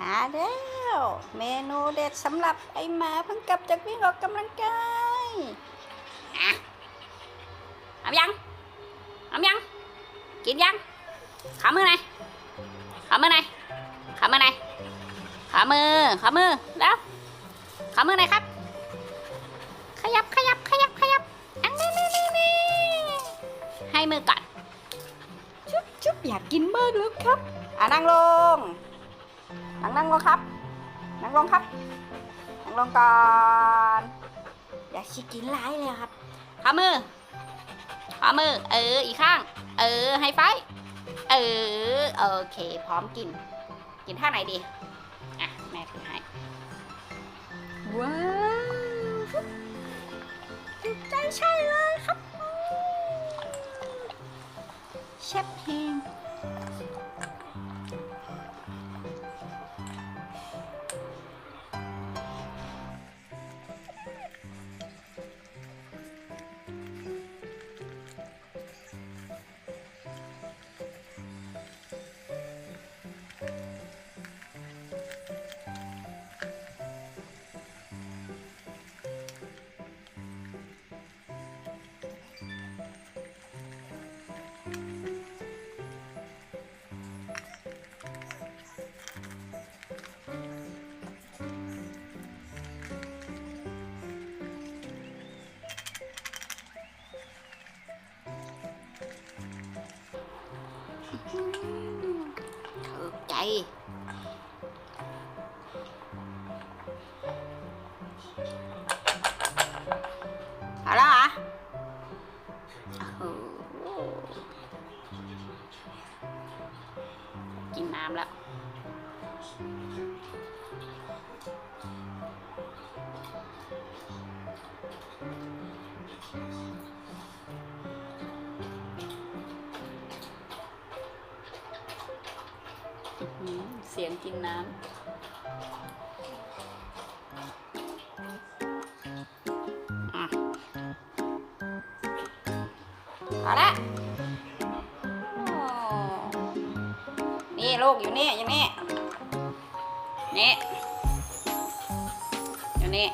มาแล้ว เมนูเด็ดสำหรับไอหมาเพิ่งกลับจากวิ่งออกกำลังกายอะเอายังเอายัง กินยังขามือไหนอยขามือไหนอยขามือไหนอยขามือขามือแล้วขามือไหนอยครับ ขยับขยับขยับขยับอันนี้นี่นี่นี่ให้มือก่อน ชุบชุบอยากกินมากเลยครับอะนั่งลง นั่งนั่งลงครับ นั่งลงครับ นั่งลงก่อน อย่าชิกินร้ายเลยครับขามือขามือ เออ อีกข้าง เออ ให้ไฟ เออ โอเค พร้อมกิน กินท่าไหนดี อะ แม่ถือให้ ว้าวถูกใจใช่เลยครับเชฟเพลง ถูกใจเอาแล้วเหรอโอ้โหกินน้ำแล้ว เสียงกินน้ำอะเอาละนี่ลูกอยู่นี่อยู่นี่นี่อยู่นี่